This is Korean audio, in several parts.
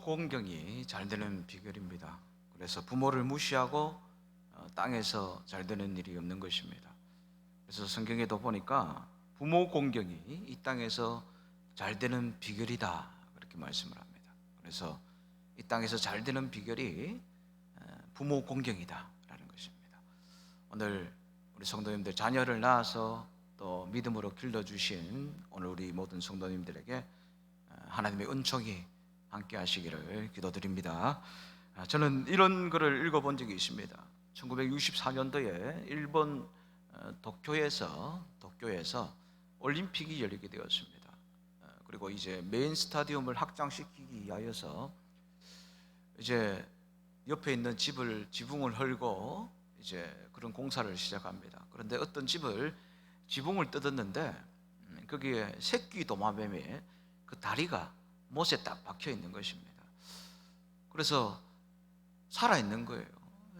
공경이 잘 되는 비결입니다. 그래서 부모를 무시하고 어, 땅에서 잘 되는 일이 없는 것입니다. 그래서 성경에도 보니까 부모 공경이 이 땅에서 잘 되는 비결이다 그렇게 말씀을 합니다. 그래서 이 땅에서 잘 되는 비결이 어, 부모 공경이다라는 것입니다. 오늘 우리 성도님들 자녀를 낳아서 또 믿음으로 길러 주신 오늘 우리 모든 성도님들에게 어, 하나님의 은총이 함께 하시기를 기도드립니다. 아, 저는 이런 글을 읽어본 적이 있습니다. 1964년도에 일본 어, 도쿄에서 도쿄에서 올림픽이 열리게 되었습니다. 어, 그리고 이제 메인 스타디움을 확장시키기 위하여서 이제 옆에 있는 집을 지붕을 헐고 이제 그런 공사를 시작합니다. 그런데 어떤 집을 지붕을 뜯었는데 음, 거기에 새끼 도마뱀이 그 다리가 못에 딱 박혀 있는 것입니다. 그래서 살아 있는 거예요.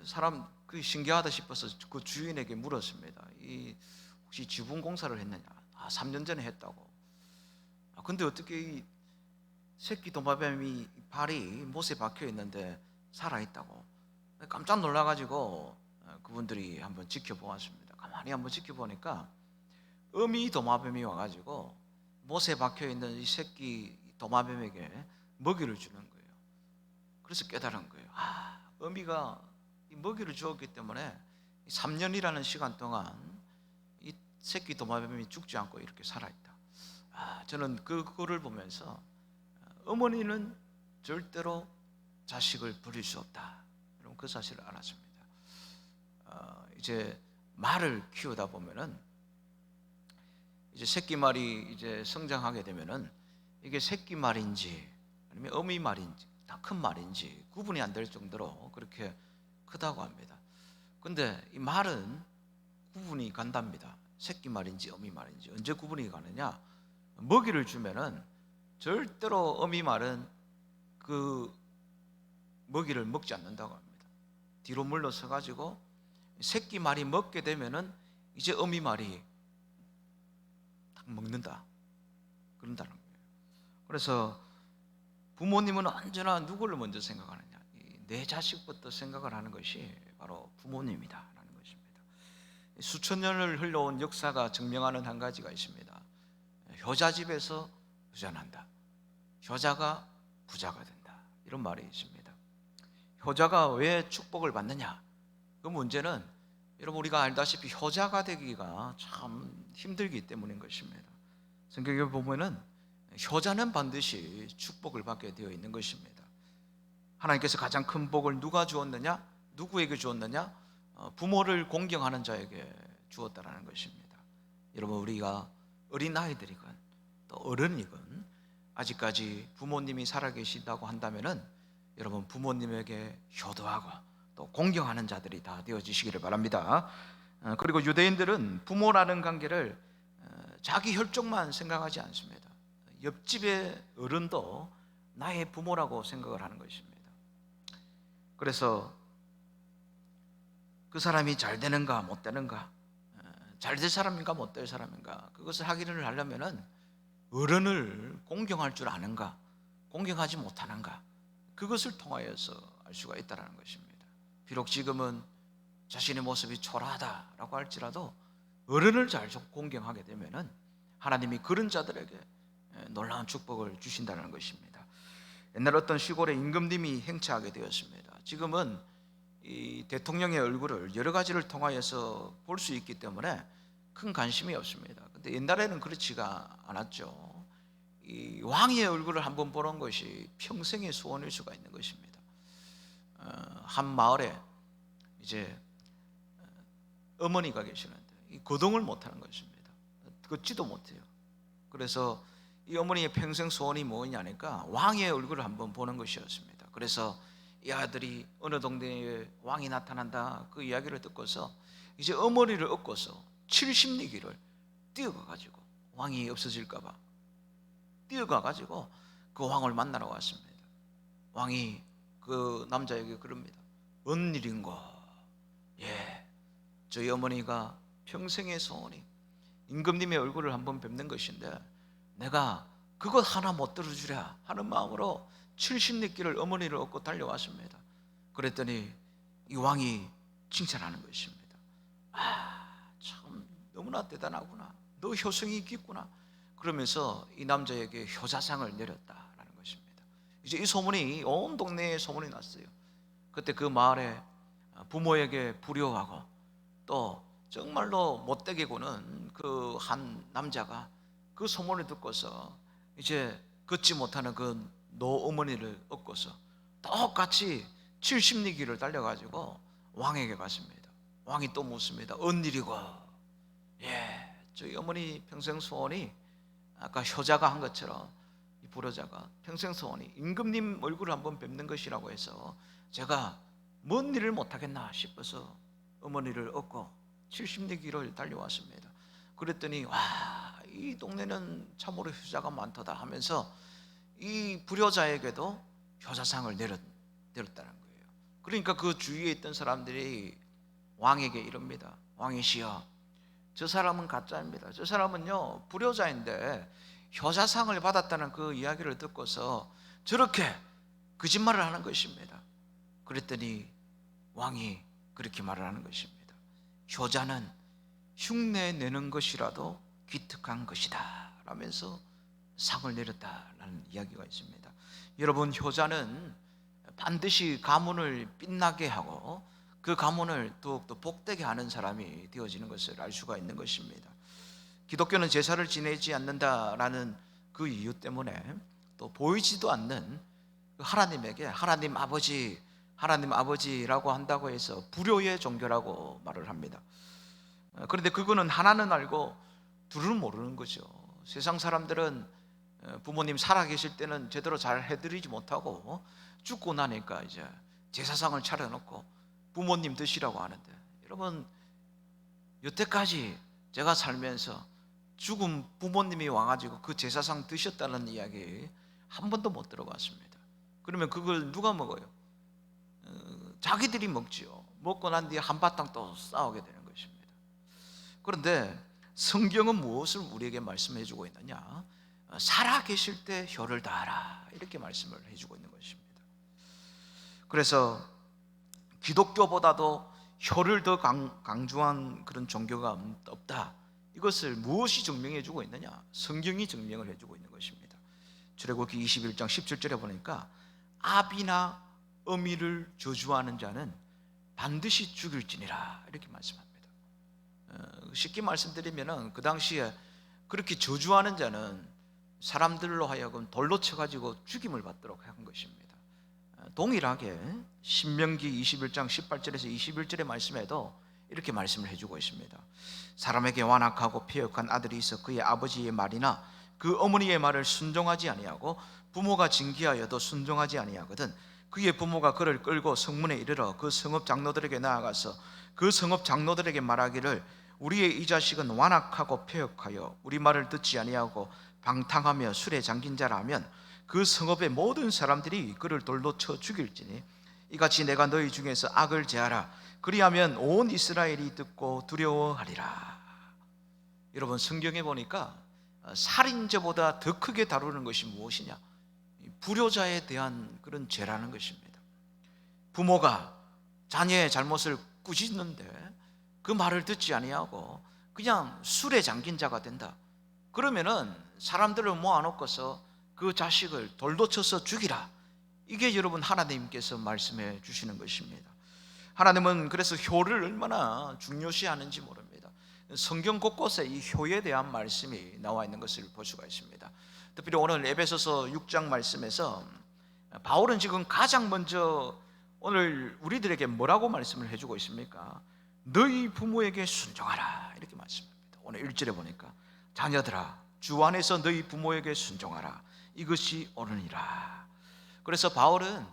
사람 그 신기하다 싶어서 그 주인에게 물었습니다. 이 혹시 지붕 공사를 했느냐? 아, 3년 전에 했다고. 아, 근데 어떻게 이 새끼 도마뱀이 발이 못에 박혀 있는데 살아 있다고? 깜짝 놀라 가지고 어, 그분들이 한번 지켜보았습니다. 가만히 한번 지켜보니까 어미 도마뱀이 와가지고 못에 박혀 있는 이 새끼 도마뱀에게 먹이를 주는 거예요. 그래서 깨달은 거예요. 아, 어미가 이 먹이를 주었기 때문에 3년이라는 시간 동안 이 새끼 도마뱀이 죽지 않고 이렇게 살아있다. 아, 저는 그, 그거를 보면서 어머니는 절대로 자식을 버릴 수 없다. 여러분 그 사실을 알았습니다. 어, 이제 말을 키우다 보면은 이제 새끼 말이 이제 성장하게 되면은 이게 새끼 말인지 아니면 어미 말인지 다 큰 말인지 구분이 안 될 정도로 그렇게 크다고 합니다. 근데 이 말은 구분이 간답니다. 새끼 말인지 어미 말인지 언제 구분이 가느냐? 먹이를 주면은 절대로 어미 말은 그 먹이를 먹지 않는다고 합니다. 뒤로 물러서 가지고 새끼 말이 먹게 되면은 이제 어미 말이 딱 먹는다. 그런다는. 그래서 부모님은 언제나 누구를 먼저 생각하느냐? 이내 자식부터 생각을 하는 것이 바로 부모님이다라는 것입니다. 수천 년을 흘러온 역사가 증명하는 한 가지가 있습니다. 효자 집에서 부자 난다. 효자가 부자가 된다. 이런 말이 있습니다. 효자가 왜 축복을 받느냐? 그 문제는 여러분 우리가 알다시피 효자가 되기가 참 힘들기 때문인 것입니다. 성경에 보면은 효자는 반드시 축복을 받게 되어 있는 것입니다. 하나님께서 가장 큰 복을 누가 주었느냐? 누구에게 주었느냐? 어, 부모를 공경하는 자에게 주었다라는 것입니다. 여러분 우리가 어린 아이들이건 또 어른이건 아직까지 부모님이 살아계신다고 한다면은 여러분 부모님에게 효도하고 또 공경하는 자들이 다 되어지시기를 바랍니다. 어, 그리고 유대인들은 부모라는 관계를 어, 자기 혈족만 생각하지 않습니다. 옆집의 어른도 나의 부모라고 생각을 하는 것입니다. 그래서 그 사람이 잘 되는가 못 되는가, 잘 될 사람인가 못 될 사람인가 그것을 확인을 하려면은 어른을 공경할 줄 아는가, 공경하지 못하는가 그것을 통하여서 알 수가 있다라는 것입니다. 비록 지금은 자신의 모습이 초라하다라고 할지라도 어른을 잘 공경하게 되면은 하나님이 그런 자들에게 놀라운 축복을 주신다는 것입니다. 옛날 어떤 시골에 임금님이 행차하게 되었습니다. 지금은 이 대통령의 얼굴을 여러 가지를 통하여서 볼 수 있기 때문에 큰 관심이 없습니다. 근데 옛날에는 그렇지가 않았죠. 이 왕의 얼굴을 한번 보는 것이 평생의 소원일 수가 있는 것입니다. 어, 한 마을에 이제 어머니가 계시는데 이 거동을 못하는 것입니다. 걷지도 못해요. 그래서 이 어머니의 평생 소원이 뭐냐니까 왕의 얼굴을 한번 보는 것이었습니다. 그래서 이 아들이 어느 동네에 왕이 나타난다 그 이야기를 듣고서 이제 어머니를 얻고서 70리기를 뛰어가 가지고 왕이 없어질까 봐 뛰어가 가지고 그 왕을 만나러 왔습니다. 왕이 그 남자에게 그럽니다. 뭔 일인가? 예, 저희 어머니가 평생의 소원이 임금님의 얼굴을 한번 뵙는 것인데 내가 그것 하나 못 들어주랴 하는 마음으로 70리길을 어머니를 얻고 달려왔습니다. 그랬더니 이 왕이 칭찬하는 것입니다. 아, 참 너무나 대단하구나. 너 효성이 깊구나. 그러면서 이 남자에게 효자상을 내렸다라는 것입니다. 이제 이 소문이 온 동네에 소문이 났어요. 그때 그 마을에 부모에게 불효하고 또 정말로 못되게 구는 그 한 남자가 그 소문을 듣고서 이제 걷지 못하는 그 노어머니를 얻고서 똑같이 70리기를 달려가지고 왕에게 갔습니다. 왕이 또 묻습니다. 언 일이고 예, 저희 어머니 평생 소원이 아까 효자가 한 것처럼 이 불효자가 평생 소원이 임금님 얼굴을 한번 뵙는 것이라고 해서 제가 뭔 일을 못하겠나 싶어서 어머니를 얻고 70리기를 달려왔습니다. 그랬더니 와 이 동네는 참으로 효자가 많더다 하면서 이 불효자에게도 효자상을 내렸, 내렸다는 거예요. 그러니까 그 주위에 있던 사람들이 왕에게 이럽니다. 왕이시여, 저 사람은 가짜입니다. 저 사람은요 불효자인데 효자상을 받았다는 그 이야기를 듣고서 저렇게 거짓말을 하는 것입니다. 그랬더니 왕이 그렇게 말을 하는 것입니다. 효자는 흉내 내는 것이라도 기특한 것이다. 라면서 상을 내렸다라는 이야기가 있습니다. 여러분 효자는 반드시 가문을 빛나게 하고 그 가문을 더욱더 복되게 하는 사람이 되어지는 것을 알 수가 있는 것입니다. 기독교는 제사를 지내지 않는다라는 그 이유 때문에 또 보이지도 않는 그 하나님에게 하나님 아버지, 하나님 아버지라고 한다고 해서 불효의 종교라고 말을 합니다. 그런데 그거는 하나는 알고 둘은 모르는 거죠. 세상 사람들은 어, 부모님 살아 계실 때는 제대로 잘 해드리지 못하고 죽고 나니까 이제 제사상을 차려놓고 부모님 드시라고 하는데 여러분 여태까지 제가 살면서 죽은 부모님이 와가지고 그 제사상 드셨다는 이야기 한 번도 못 들어봤습니다. 그러면 그걸 누가 먹어요? 어, 자기들이 먹지요. 먹고 난 뒤에 한바탕 또 싸우게 되는 것입니다. 그런데 성경은 무엇을 우리에게 말씀해 주고 있느냐? 살아 계실 때 혀를 다하라. 이렇게 말씀을 해 주고 있는 것입니다. 그래서 기독교보다도 혀를 더 강, 조한 그런 종교가 없다. 이것을 무엇이 증명해 주고 있느냐? 성경이 증명을 해 주고 있는 것입니다. 출애굽기 21장 17절에 보니까 아비나 어미를 저주하는 자는 반드시 죽일지니라 이렇게 말씀합니다. 쉽게 말씀드리면은 그 당시에 그렇게 저주하는 자는 사람들로 하여금 돌로 쳐가지고 죽임을 받도록 한 것입니다. 동일하게 신명기 21장 18절에서 21절의 말씀에도 이렇게 말씀을 해주고 있습니다. 사람에게 완악하고 폐역한 아들이 있어 그의 아버지의 말이나 그 어머니의 말을 순종하지 아니하고 부모가 징계하여도 순종하지 아니하거든 그의 부모가 그를 끌고 성문에 이르러 그 성읍 장로들에게 나아가서 그 성읍 장로들에게 말하기를 우리의 이 자식은 완악하고 폐역하여 우리 말을 듣지 아니하고 방탕하며 술에 잠긴 자라면 그 성읍의 모든 사람들이 그를 돌로 쳐 죽일지니 이같이 내가 너희 중에서 악을 제하라. 그리하면 온 이스라엘이 듣고 두려워하리라. 여러분 성경에 보니까 살인죄보다 더 크게 다루는 것이 무엇이냐? 불효자에 대한 그런 죄라는 것입니다. 부모가 자녀의 잘못을 꾸짖는데 그 말을 듣지 아니하고 그냥 술에 잠긴 자가 된다. 그러면은 사람들을 모아놓고서 그 자식을 돌도 쳐서 죽이라. 이게 여러분 하나님께서 말씀해 주시는 것입니다. 하나님은 그래서 효를 얼마나 중요시하는지 모릅니다. 성경 곳곳에 이 효에 대한 말씀이 나와 있는 것을 볼 수가 있습니다. 특별히 오늘 에베소서 6장 말씀에서 바울은 지금 가장 먼저 오늘 우리들에게 뭐라고 말씀을 해주고 있습니까? 너희 부모에게 순종하라 이렇게 말씀합니다. 오늘 1절에 보니까 자녀들아 주 안에서 너희 부모에게 순종하라 이것이 옳으니라. 그래서 바울은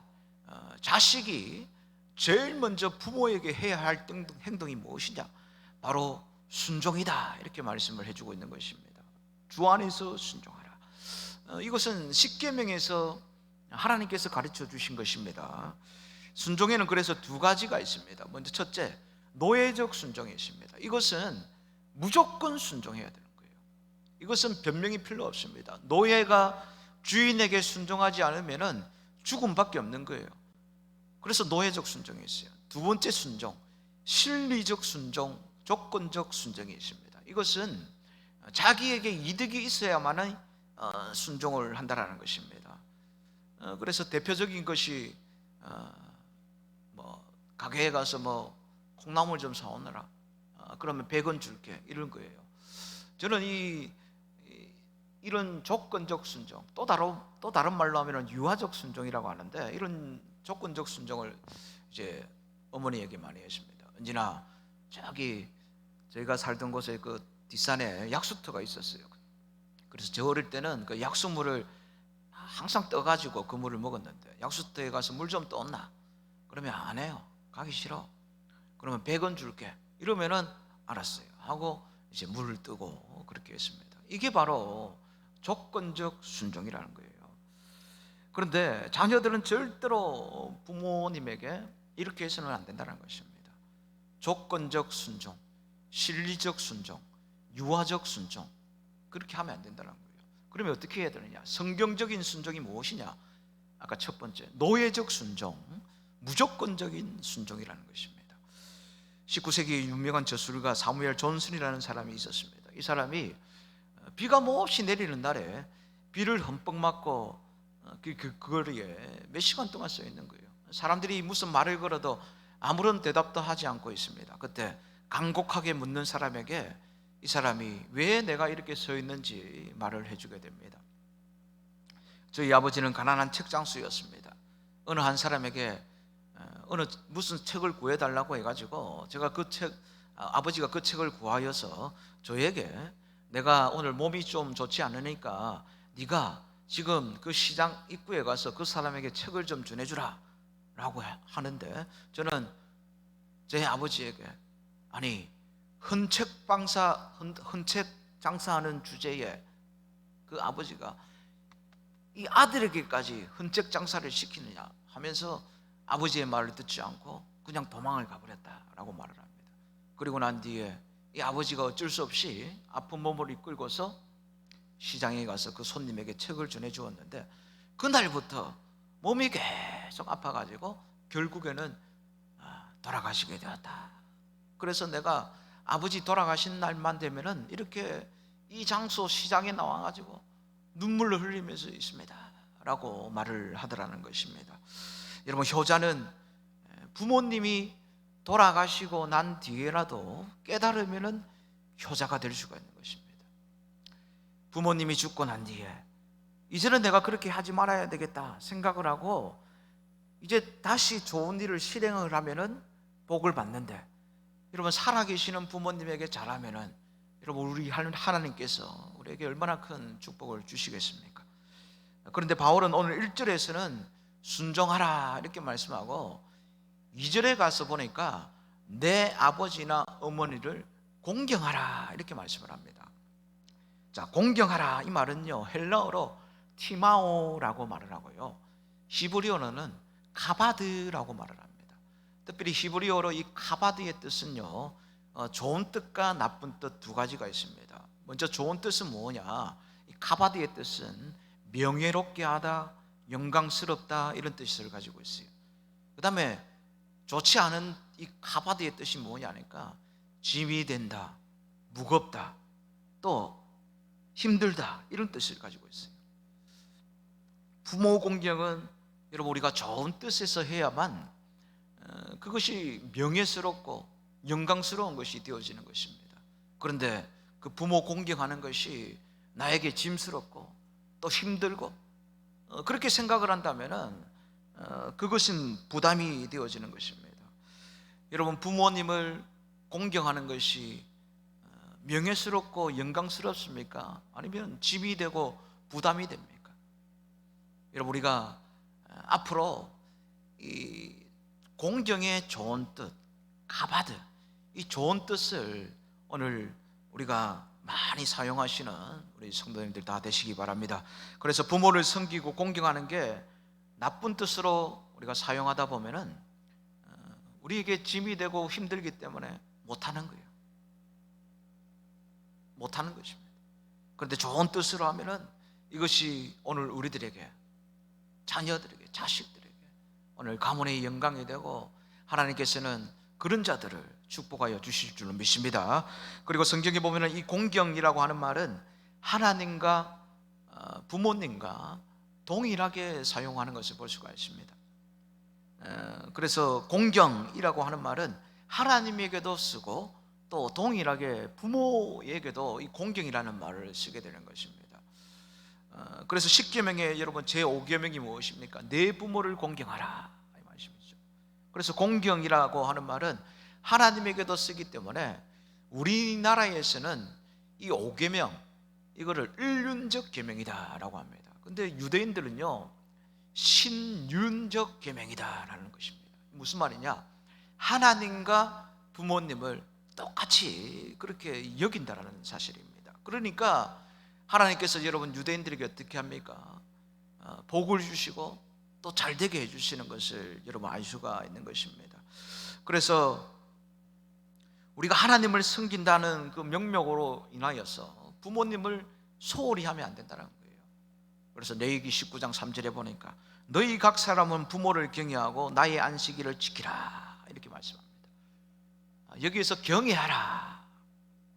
어, 자식이 제일 먼저 부모에게 해야 할 행동이 무엇이냐? 바로 순종이다 이렇게 말씀을 해주고 있는 것입니다. 주 안에서 순종하라. 어, 이것은 십계명에서 하나님께서 가르쳐 주신 것입니다. 순종에는 그래서 두 가지가 있습니다. 먼저 첫째 노예적 순종이 있습니다. 이것은 무조건 순종해야 되는 거예요. 이것은 변명이 필요 없습니다. 노예가 주인에게 순종하지 않으면은 죽음밖에 없는 거예요. 그래서 노예적 순종이 있어요. 두 번째 순종, 실리적 순종, 조건적 순종이 있습니다. 이것은 자기에게 이득이 있어야만은 어, 순종을 한다라는 것입니다. 어, 그래서 대표적인 것이 어, 뭐 가게에 가서 뭐 콩나물 좀 사오느라 어, 그러면 100원 줄게 이런 거예요. 저는 이, 이 이런 조건적 순종 또 다른 또 다른 말로 하면은 유아적 순종이라고 하는데 이런 조건적 순종을 이제 어머니에게 많이 했습니다. 언제나 저기 저희가 살던 곳에 그 뒷산에 약수터가 있었어요. 그래서 저 어릴 때는 그 약수물을 항상 떠가지고 그 물을 먹었는데 약수터에 가서 물 좀 떠온나? 그러면 안 해요. 가기 싫어. 그러면 100원 줄게. 이러면은 알았어요. 하고 이제 물을 뜨고 그렇게 했습니다. 이게 바로 조건적 순종이라는 거예요. 그런데 자녀들은 절대로 부모님에게 이렇게 해서는 안 된다는 것입니다. 조건적 순종, 실리적 순종, 유아적 순종 그렇게 하면 안 된다는 거예요. 그러면 어떻게 해야 되느냐? 성경적인 순종이 무엇이냐? 아까 첫 번째 노예적 순종, 무조건적인 순종이라는 것입니다. 19세기 유명한 저술가 사무엘 존슨이라는 사람이 있었습니다. 이 사람이 비가 몹시 내리는 날에 비를 흠뻑 맞고 어, 그, 그, 그 거리에 몇 시간 동안 써 있는 거예요. 사람들이 무슨 말을 걸어도 아무런 대답도 하지 않고 있습니다. 그때 간곡하게 묻는 사람에게 이 사람이 왜 내가 이렇게 서 있는지 말을 해주게 됩니다. 저희 아버지는 가난한 책장수였습니다. 어느 한 사람에게 어, 어느 무슨 책을 구해달라고 해가지고 제가 그 책, 아, 아버지가 그 책을 구하여서 저에게 내가 오늘 몸이 좀 좋지 않으니까 네가 지금 그 시장 입구에 가서 그 사람에게 책을 좀 전해주라 라고 하는데 저는 제 아버지에게 아니 흔책 방사 흔, 흔책 장사하는 주제에 그 아버지가 이 아들에게까지 흔책 장사를 시키느냐 하면서 아버지의 말을 듣지 않고 그냥 도망을 가버렸다라고 말을 합니다. 그리고 난 뒤에 이 아버지가 어쩔 수 없이 아픈 몸을 이끌고서 시장에 가서 그 손님에게 책을 전해 주었는데 그날부터 몸이 계속 아파가지고 결국에는 아, 돌아가시게 되었다. 그래서 내가 아버지 돌아가신 날만 되면은 이렇게 이 장소 시장에 나와가지고 눈물을 흘리면서 있습니다.라고 말을 하더라는 것입니다. 여러분 효자는 부모님이 돌아가시고 난 뒤에라도 깨달으면은 효자가 될 수가 있는 것입니다. 부모님이 죽고 난 뒤에 이제는 내가 그렇게 하지 말아야 되겠다 생각을 하고 이제 다시 좋은 일을 실행을 하면은 복을 받는데 여러분 살아계시는 부모님에게 잘하면은 여러분 우리 하나님께서 우리에게 얼마나 큰 축복을 주시겠습니까? 그런데 바울은 오늘 1절에서는 순종하라 이렇게 말씀하고 2절에 가서 보니까 내 아버지나 어머니를 공경하라 이렇게 말씀을 합니다. 자, 공경하라 이 말은요 헬라어로 티마오라고 말을 하고요 히브리어로는 카바드라고 말을 합니다. 특별히 히브리어로 이 카바드의 뜻은요 어, 좋은 뜻과 나쁜 뜻 두 가지가 있습니다. 먼저 좋은 뜻은 뭐냐? 이 카바드의 뜻은 명예롭게 하다, 영광스럽다 이런 뜻을 가지고 있어요. 그 다음에 좋지 않은 이 카바드의 뜻이 뭐냐니까 짐이 된다, 무겁다, 또 힘들다 이런 뜻을 가지고 있어요. 부모 공경은 여러분 우리가 좋은 뜻에서 해야만 어, 그것이 명예스럽고 영광스러운 것이 되어지는 것입니다. 그런데 그 부모 공경하는 것이 나에게 짐스럽고 또 힘들고 어, 그렇게 생각을 한다면은 어, 그것은 부담이 되어지는 것입니다. 여러분 부모님을 공경하는 것이 어, 명예스럽고 영광스럽습니까? 아니면 짐이 되고 부담이 됩니까? 여러분 우리가 앞으로 이 공경의 좋은 뜻, 가바드 이 좋은 뜻을 오늘 우리가 많이 사용하시는 우리 성도님들 다 되시기 바랍니다. 그래서 부모를 섬기고 공경하는 게 나쁜 뜻으로 우리가 사용하다 보면은 어, 우리에게 짐이 되고 힘들기 때문에 못하는 거예요. 못하는 것입니다. 그런데 좋은 뜻으로 하면은 이것이 오늘 우리들에게 자녀들에게 자식들에게 오늘 가문의 영광이 되고 하나님께서는 그런 자들을 축복하여 주실 줄로 믿습니다. 그리고 성경에 보면은 이 공경이라고 하는 말은 하나님과 어, 부모님과 동일하게 사용하는 것을 볼 수가 있습니다. 어, 그래서 공경이라고 하는 말은 하나님에게도 쓰고 또 동일하게 부모에게도 이 공경이라는 말을 쓰게 되는 것입니다. 어, 그래서 10계명에 여러분 제 5계명이 무엇입니까? 내 부모를 공경하라 이 말씀이죠. 그래서 공경이라고 하는 말은 하나님에게도 쓰기 때문에 우리나라에서는 이 5계명 이거를 일륜적 계명이다라고 합니다. 근데 유대인들은요 신윤적 계명이다라는 것입니다. 무슨 말이냐? 하나님과 부모님을 똑같이 그렇게 여긴다라는 사실입니다. 그러니까 하나님께서 여러분 유대인들에게 어떻게 합니까? 어, 복을 주시고 또 잘되게 해주시는 것을 여러분 알 수가 있는 것입니다. 그래서 우리가 하나님을 섬긴다는 그 명목으로 인하여서 부모님을 소홀히 하면 안 된다는 거예요. 그래서 레위기 19장 3절에 보니까 너희 각 사람은 부모를 경외하고 나의 안식일을 지키라 이렇게 말씀합니다. 아, 여기에서 경외하라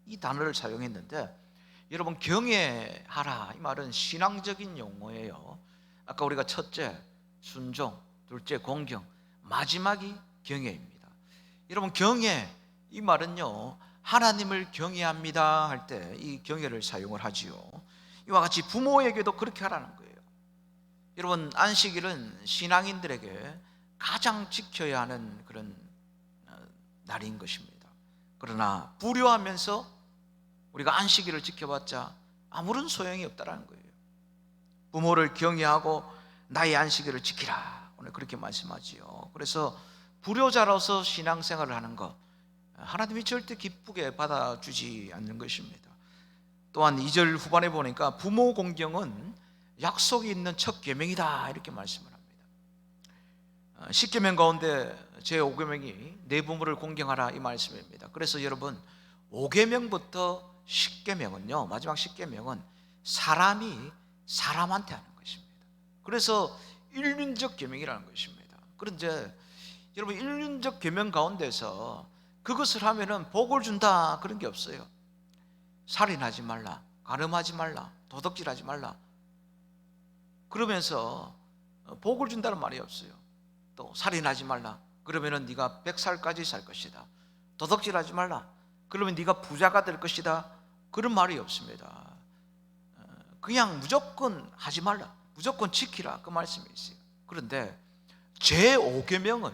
이 단어를 사용했는데 여러분 경외하라 이 말은 신앙적인 용어예요. 아까 우리가 첫째 순종, 둘째 공경, 마지막이 경외입니다. 여러분 경외 이 말은요 하나님을 경외합니다 할 때 이 경외를 사용을 하지요. 이와 같이 부모에게도 그렇게 하라는 거예요. 여러분 안식일은 신앙인들에게 가장 지켜야 하는 그런 어, 날인 것입니다. 그러나 불효하면서 우리가 안식일을 지켜봤자 아무런 소용이 없다라는 거예요. 부모를 경외하고 나의 안식일을 지키라. 오늘 그렇게 말씀하지요. 그래서 불효자로서 신앙생활을 하는 것 하나님이 절대 기쁘게 받아주지 않는 것입니다. 또한 2절 후반에 보니까 부모 공경은 약속이 있는 첫 계명이다 이렇게 말씀을 합니다. 10계명 가운데 제 5계명이 내 부모를 공경하라 이 말씀입니다. 그래서 여러분 5계명부터 10계명은요. 마지막 10계명은 사람이 사람한테 하는 것입니다. 그래서 일륜적 계명이라는 것입니다. 그런데 여러분 일륜적 계명 가운데서 그것을 하면은 복을 준다 그런 게 없어요. 살인하지 말라, 가늠하지 말라, 도덕질하지 말라. 그러면서 복을 준다는 말이 없어요. 또 살인하지 말라. 그러면은 네가 100살까지 살 것이다. 도덕질하지 말라. 그러면 네가 부자가 될 것이다. 그런 말이 없습니다. 그냥 무조건 하지 말라. 무조건 지키라. 그 말씀이 있어요. 그런데 제 5계명은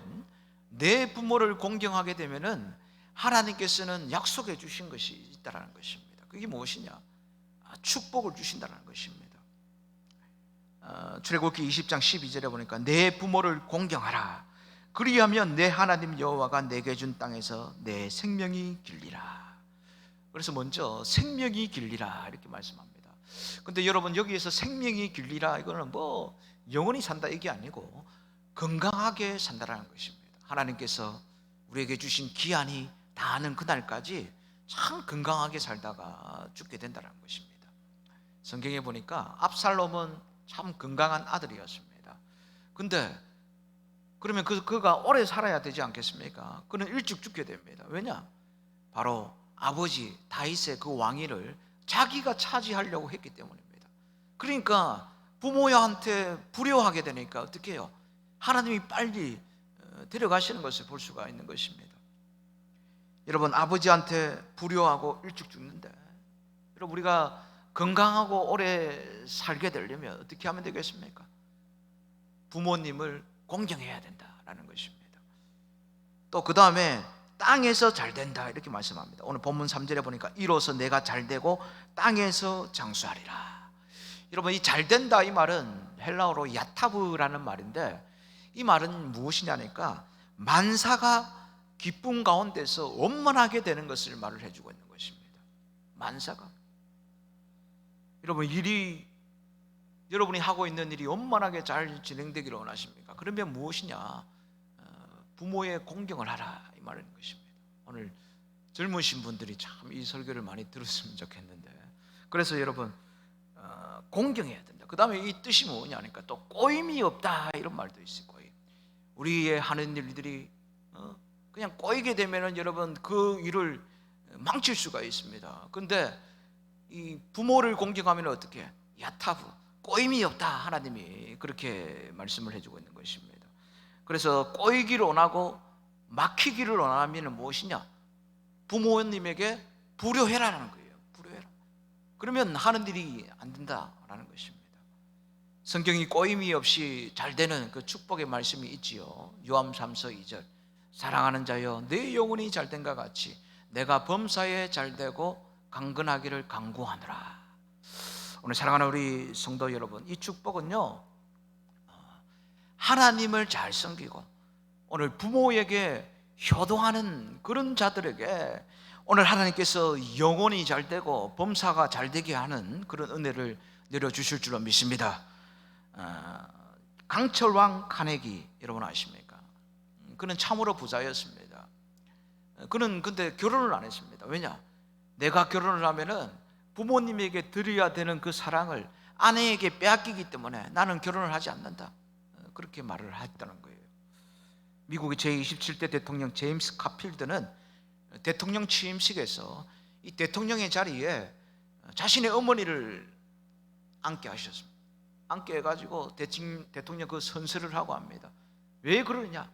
내 부모를 공경하게 되면은 하나님께서는 약속해 주신 것이 있다라는 것입니다. 그게 무엇이냐? 아, 축복을 주신다는 것입니다. 어, 출애굽기 20장 12절에 보니까 내 부모를 공경하라. 그리하면 내 하나님 여호와가 내게 준 땅에서 내 생명이 길리라. 그래서 먼저 생명이 길리라 이렇게 말씀합니다. 근데 여러분 여기에서 생명이 길리라 이거는 뭐 영원히 산다 이게 아니고 건강하게 산다라는 것입니다. 하나님께서 우리에게 주신 기한이 다하는 그날까지 참 건강하게 살다가 죽게 된다는 것입니다. 성경에 보니까 압살롬은 참 건강한 아들이었습니다. 근데 그러면 그, 그가 오래 살아야 되지 않겠습니까? 그는 일찍 죽게 됩니다. 왜냐? 바로 아버지 다윗의 그 왕위를 자기가 차지하려고 했기 때문입니다. 그러니까 부모한테 불효하게 되니까 어떻게 해요? 하나님이 빨리 어, 데려가시는 것을 볼 수가 있는 것입니다. 여러분 아버지한테 불효하고 일찍 죽는데 여러분 우리가 건강하고 오래 살게 되려면 어떻게 하면 되겠습니까? 부모님을 공경해야 된다라는 것입니다. 또 그 다음에 땅에서 잘 된다 이렇게 말씀합니다. 오늘 본문 3절에 보니까 이로써 내가 잘 되고 땅에서 장수하리라. 여러분 이 잘 된다 이 말은 헬라어로 야타브라는 말인데 이 말은 무엇이냐니까 만사가 기쁨 가운데서 원만하게 되는 것을 말을 해주고 있는 것입니다. 만사가 여러분 일이 여러분이 하고 있는 일이 원만하게 잘 진행되기를 원하십니까? 그러면 무엇이냐? 어, 부모의 공경을 하라 이 말인 것입니다. 오늘 젊으신 분들이 참 이 설교를 많이 들었으면 좋겠는데 그래서 여러분 어, 공경해야 된다. 그 다음에 이 뜻이 뭐냐니까 또 꼬임이 없다 이런 말도 있어요. 꼬임. 우리의 하는 일들이 어, 그냥 꼬이게 되면은 여러분 그 일을 망칠 수가 있습니다. 근데 이 부모를 공경하면 어떻게? 야타부 꼬임이 없다 하나님이 그렇게 말씀을 해주고 있는 것입니다. 그래서 꼬이기를 원하고 막히기를 원하면 무엇이냐? 부모님에게 불효해라라는 거예요. 불효해라. 그러면 하는 일이 안 된다라는 것입니다. 성경이 꼬임이 없이 잘 되는 그 축복의 말씀이 있지요. 요함 3서 2절. 사랑하는 자여 내 영혼이 잘 된과 같이 내가 범사에 잘 되고 강건하기를 강구하노라. 오늘 사랑하는 우리 성도 여러분, 이 축복은요. 어, 하나님을 잘 섬기고 오늘 부모에게 효도하는 그런 자들에게 오늘 하나님께서 영혼이 잘 되고 범사가 잘 되게 하는 그런 은혜를 내려 주실 줄로 믿습니다. 어, 강철 왕 카네기 여러분 아십니까? 음, 그는 참으로 부자였습니다. 어, 그는 근데 결혼을 안 했습니다. 왜냐? 내가 결혼을 하면은 부모님에게 드려야 되는 그 사랑을 아내에게 빼앗기기 때문에 나는 결혼을 하지 않는다. 어, 그렇게 말을 했다는 거예요. 미국의 제27대 대통령 제임스 카필드는 대통령 취임식에서 이 대통령의 자리에 자신의 어머니를 앉게 하셨습니다. 앉게 해가지고 대통령 그 선서를 하고 합니다. 왜 그러냐?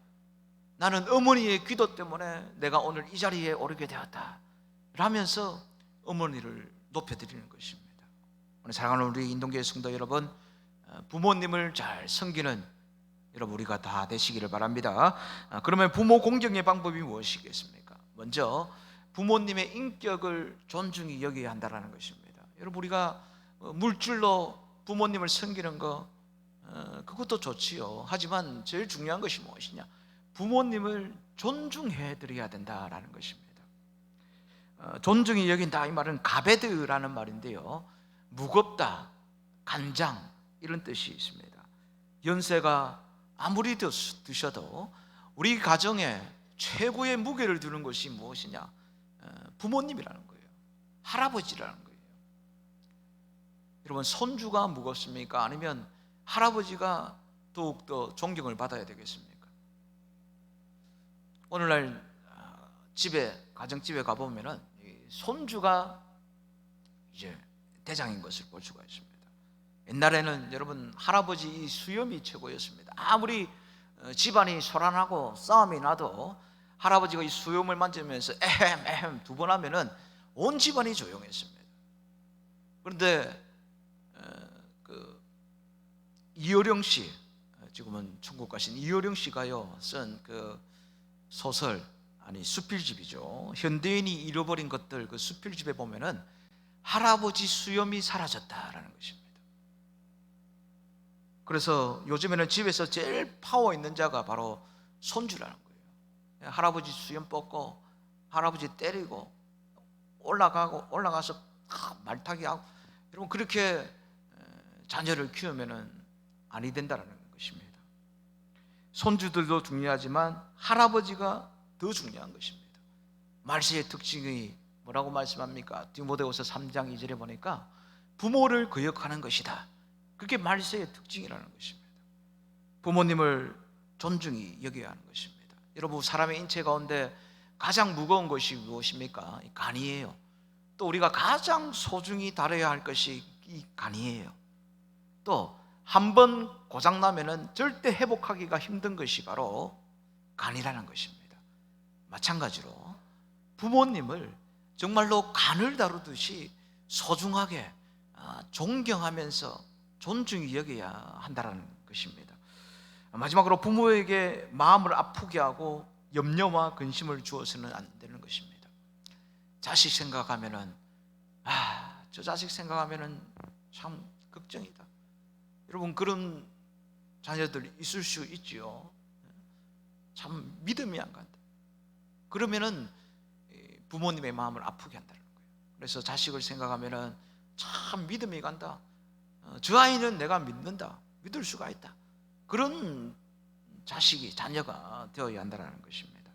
나는 어머니의 기도 때문에 내가 오늘 이 자리에 오르게 되었다. 라면서 어머니를 높여드리는 것입니다. 오늘 사랑하는 우리 인동교회 성도 여러분, 어, 부모님을 잘 섬기는 여러분 우리가 다 되시기를 바랍니다. 아, 그러면 부모 공경의 방법이 무엇이겠습니까? 먼저 부모님의 인격을 존중히 여겨야 한다는 것입니다. 여러분 우리가 어, 물질로 부모님을 섬기는 거 어, 그것도 좋지요. 하지만 제일 중요한 것이 무엇이냐? 부모님을 존중해 드려야 된다라는 것입니다. 어, 존중이 여긴다 이 말은 가베드라는 말인데요. 무겁다, 간장 이런 뜻이 있습니다. 연세가 아무리 드셔도 우리 가정에 최고의 무게를 두는 것이 무엇이냐? 어, 부모님이라는 거예요. 할아버지라는 거예요. 여러분 손주가 무겁습니까? 아니면 할아버지가 더욱 더 존경을 받아야 되겠습니까? 오늘날 어, 집에 가정집에 가 보면은 손주가 이제 대장인 것을 볼 수가 있습니다. 옛날에는 여러분 할아버지 수염이 최고였습니다. 아무리 어, 집안이 소란하고 싸움이 나도 할아버지가 이 수염을 만지면서 에헴 에헴 두 번 하면은 온 집안이 조용했습니다. 그런데 어, 그 이효령 씨 지금은 천국 가신 이효령 씨가요 쓴 그 소설 아니 수필집이죠. 현대인이 잃어버린 것들 그 수필집에 보면은 할아버지 수염이 사라졌다라는 것입니다. 그래서 요즘에는 집에서 제일 파워 있는 자가 바로 손주라는 거예요. 할아버지 수염 뽑고 할아버지 때리고 올라가고 올라가서 말타기 하고 여러분 그렇게 자녀를 키우면은 아니 된다라는. 손주들도 중요하지만 할아버지가 더 중요한 것입니다. 말세의 특징이 뭐라고 말씀합니까? 디모데후서 3장 2절에 보니까 부모를 거역하는 것이다. 그게 말세의 특징이라는 것입니다. 부모님을 존중히 여겨야 하는 것입니다. 여러분 사람의 인체 가운데 가장 무거운 것이 무엇입니까? 간이에요. 또 우리가 가장 소중히 다뤄야 할 것이 이 간이에요. 또 한 번 고장 나면은 절대 회복하기가 힘든 것이 바로 간이라는 것입니다. 마찬가지로 부모님을 정말로 간을 다루듯이 소중하게 아, 존경하면서 존중히 여겨야 한다는 것입니다. 마지막으로 부모에게 마음을 아프게 하고 염려와 근심을 주어서는 안 되는 것입니다. 자식 생각하면은 아, 저 자식 생각하면은 참 걱정이다. 여러분 그런 자녀들 있을 수 있지요. 참 믿음이 안 간다. 그러면은 부모님의 마음을 아프게 한다는 거예요. 그래서 자식을 생각하면은 참 믿음이 간다. 어, 저 아이는 내가 믿는다. 믿을 수가 있다. 그런 자식이 자녀가 되어야 한다는 것입니다.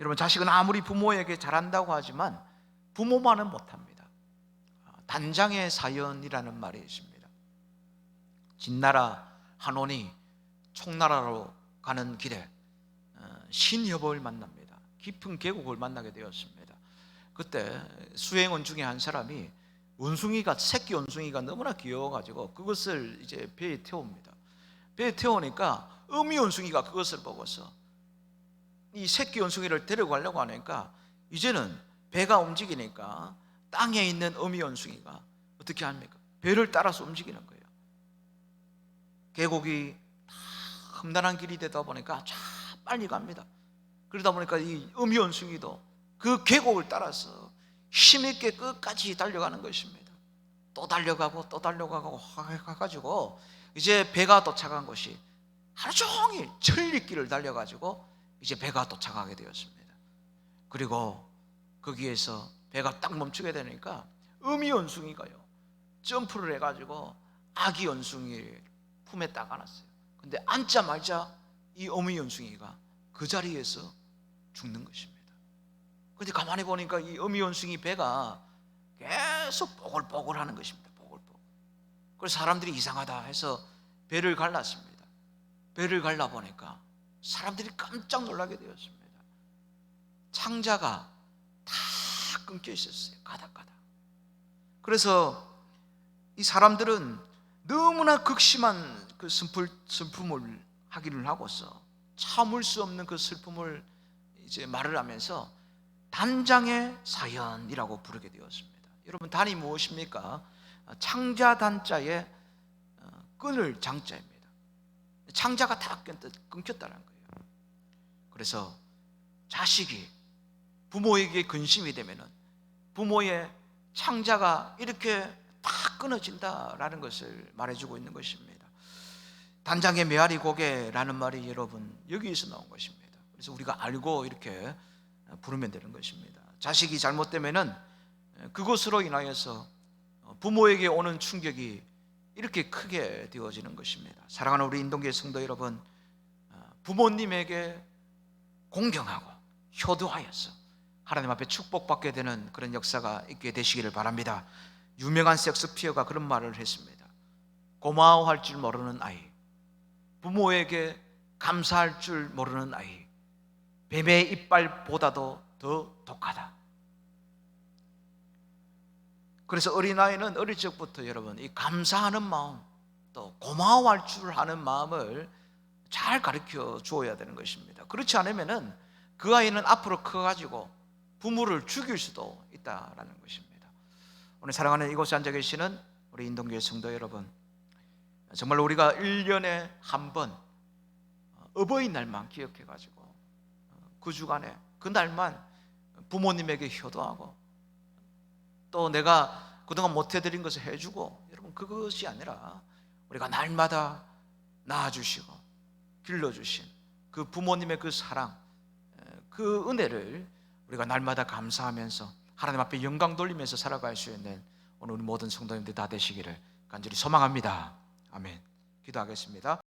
여러분 자식은 아무리 부모에게 잘한다고 하지만 부모만은 못합니다. 어, 단장의 사연이라는 말이 있습니다. 진나라 한원이 총나라로 가는 길에 어, 신여보를 만납니다. 깊은 계곡을 만나게 되었습니다. 그때 수행원 중에 한 사람이 원숭이가 새끼 원숭이가 너무나 귀여워가지고 그것을 이제 배에 태웁니다. 배에 태우니까 어미 원숭이가 그것을 보고서 이 새끼 원숭이를 데려가려고 하니까 이제는 배가 움직이니까 땅에 있는 어미 원숭이가 어떻게 합니까? 배를 따라서 움직이는 거예요. 계곡이 다 험난한 길이 되다 보니까 쫙 빨리 갑니다. 그러다 보니까 이 어미 원숭이도 그 계곡을 따라서 힘있게 끝까지 달려가는 것입니다. 또 달려가고 또 달려가고 해가지고 이제 배가 도착한 곳이 하루 종일 천리길을 달려가지고 이제 배가 도착하게 되었습니다. 그리고 거기에서 배가 딱 멈추게 되니까 어미 원숭이가요 점프를 해가지고 아기 원숭이를 품에 딱 안았어요. 근데 앉자마자 이 어미 원숭이가 그 자리에서 죽는 것입니다. 근데 가만히 보니까 이 어미 원숭이 배가 계속 뽀글뽀글 하는 것입니다. 뽀글뽀글. 그래서 사람들이 이상하다 해서 배를 갈랐습니다. 배를 갈라 보니까 사람들이 깜짝 놀라게 되었습니다. 창자가 다 끊겨 있었어요. 가닥가닥. 그래서 이 사람들은 너무나 극심한 그 슬플, 슬픔을 하기를 하고서 참을 수 없는 그 슬픔을 이제 말을 하면서 단장의 사연이라고 부르게 되었습니다. 여러분 단이 무엇입니까? 창자 단자의 어, 끈을 장자입니다. 창자가 다 끊겼다는 거예요. 그래서 자식이 부모에게 근심이 되면은 부모의 창자가 이렇게 다 끊어진다라는 것을 말해주고 있는 것입니다. 단장의 메아리 고개라는 말이 여러분 여기에서 나온 것입니다. 그래서 우리가 알고 이렇게 부르면 되는 것입니다. 자식이 잘못되면은 그것으로 인하여서 부모에게 오는 충격이 이렇게 크게 되어지는 것입니다. 사랑하는 우리 인동교회 성도 여러분, 부모님에게 공경하고 효도하여서 하나님 앞에 축복받게 되는 그런 역사가 있게 되시기를 바랍니다. 유명한 섹스피어가 그런 말을 했습니다. 고마워할 줄 모르는 아이, 부모에게 감사할 줄 모르는 아이, 뱀의 이빨보다도 더 독하다. 그래서 어린아이는 어릴 적부터 여러분 이 감사하는 마음 또 고마워할 줄 아는 마음을 잘 가르쳐 주어야 되는 것입니다. 그렇지 않으면은 그 아이는 앞으로 커가지고 부모를 죽일 수도 있다라는 것입니다. 오늘 사랑하는 이곳에 앉아 계시는 우리 인동교회 성도 여러분, 정말 우리가 1년에 한 번 어버이날만 기억해가지고 그 주간에 그 날만 부모님에게 효도하고 또 내가 그동안 못해드린 것을 해주고 여러분 그것이 아니라 우리가 날마다 낳아주시고 길러주신 그 부모님의 그 사랑 그 은혜를 우리가 날마다 감사하면서 하나님 앞에 영광 돌리면서 살아갈 수 있는 오늘 모든 성도님들 다 되시기를 간절히 소망합니다. 아멘. 기도하겠습니다.